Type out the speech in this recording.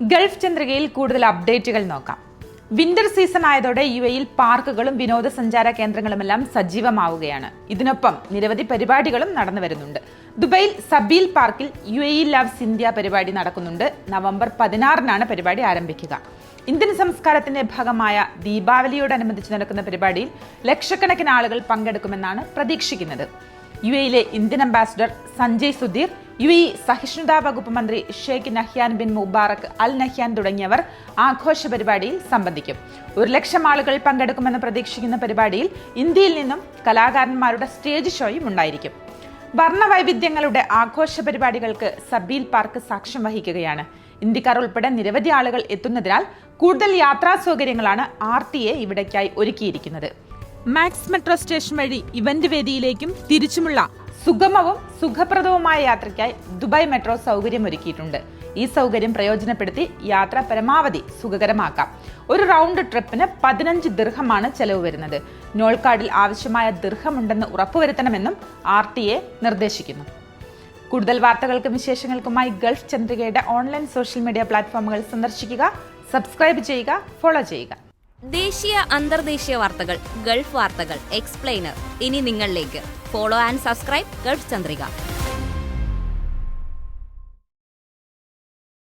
Gulf ചന്ദ്രികയിൽ കൂടുതൽ അപ്ഡേറ്റുകൾ നോക്കാം. വിന്റർ സീസൺ ആയതോടെ യു എയിൽ പാർക്കുകളും വിനോദസഞ്ചാര കേന്ദ്രങ്ങളുമെല്ലാം സജീവമാവുകയാണ്. ഇതിനൊപ്പം നിരവധി പരിപാടികളും നടന്നു വരുന്നുണ്ട്. ദുബൈയിൽ സബീൽ പാർക്കിൽ യു എ ലവ്സ് ഇന്ത്യ പരിപാടി നടക്കുന്നുണ്ട്. നവംബർ പതിനാറിനാണ് പരിപാടി ആരംഭിക്കുക. ഇന്ത്യൻ സംസ്കാരത്തിന്റെ ഭാഗമായ ദീപാവലിയോടനുബന്ധിച്ച് നടക്കുന്ന പരിപാടിയിൽ ലക്ഷക്കണക്കിന് ആളുകൾ പങ്കെടുക്കുമെന്നാണ് പ്രതീക്ഷിക്കുന്നത്. യു എയിലെ Indian ambassador Sanjay Sudhir U A സഹിഷ്ണുതാ വകുപ്പ് മന്ത്രി Sheikh Nahyan bin Mubarak Al Nahyan തുടങ്ങിയവർ ആഘോഷ പരിപാടിയിൽ സംബന്ധിക്കും. ഒരു ലക്ഷം ആളുകൾ പങ്കെടുക്കുമെന്ന് പ്രതീക്ഷിക്കുന്ന പരിപാടിയിൽ ഇന്ത്യയിൽ നിന്നും കലാകാരന്മാരുടെ സ്റ്റേജ് ഷോയും ഉണ്ടായിരിക്കും. വർണവൈവിധ്യങ്ങളുടെ ആഘോഷ പരിപാടികൾക്ക് സബീൽ പാർക്ക് സാക്ഷ്യം വഹിക്കുകയാണ്. ഇന്ത്യക്കാർ ഉൾപ്പെടെ നിരവധി ആളുകൾ എത്തുന്നതിനാൽ കൂടുതൽ യാത്രാ സൗകര്യങ്ങളാണ് ആർ ടി എ ഇവിടേക്കായി ഒരുക്കിയിരിക്കുന്നത്. മാക്സ് മെട്രോ സ്റ്റേഷൻ വഴി ഇവന്റ് വേദിയിലേക്കും തിരിച്ചുമുള്ള സുഗമവും സുഖപ്രദവുമായ യാത്രയ്ക്കായി ദുബായ് മെട്രോ സൗകര്യം ഒരുക്കിയിട്ടുണ്ട് ഈ സൗകര്യം പ്രയോജനപ്പെടുത്തി യാത്ര പരമാവധി സുഖകരമാക്കാം. ഒരു റൗണ്ട് ട്രിപ്പിന് പതിനഞ്ച് ദീർഘമാണ് ചെലവ് വരുന്നത്. നോൾക്കാർഡിൽ ആവശ്യമായ ദീർഘമുണ്ടെന്ന് ഉറപ്പുവരുത്തണമെന്നും ആർ ടി എ നിർദ്ദേശിക്കുന്നു. കൂടുതൽ വാർത്തകൾക്കും വിശേഷങ്ങൾക്കുമായി ഗൾഫ് ചന്ദ്രികയുടെ ഓൺലൈൻ സോഷ്യൽ മീഡിയ പ്ലാറ്റ്ഫോമുകൾ സന്ദർശിക്കുക സബ്സ്ക്രൈബ് ചെയ്യുക ഫോളോ ചെയ്യുക. ദേശീയ അന്തർദേശീയ വാർത്തകൾ ഗൾഫ് വാർത്തകൾ എക്സ്പ്ലെയിനർ. ഇനി നിങ്ങളിലേക്ക്. Follow and subscribe Gulf Chandrika.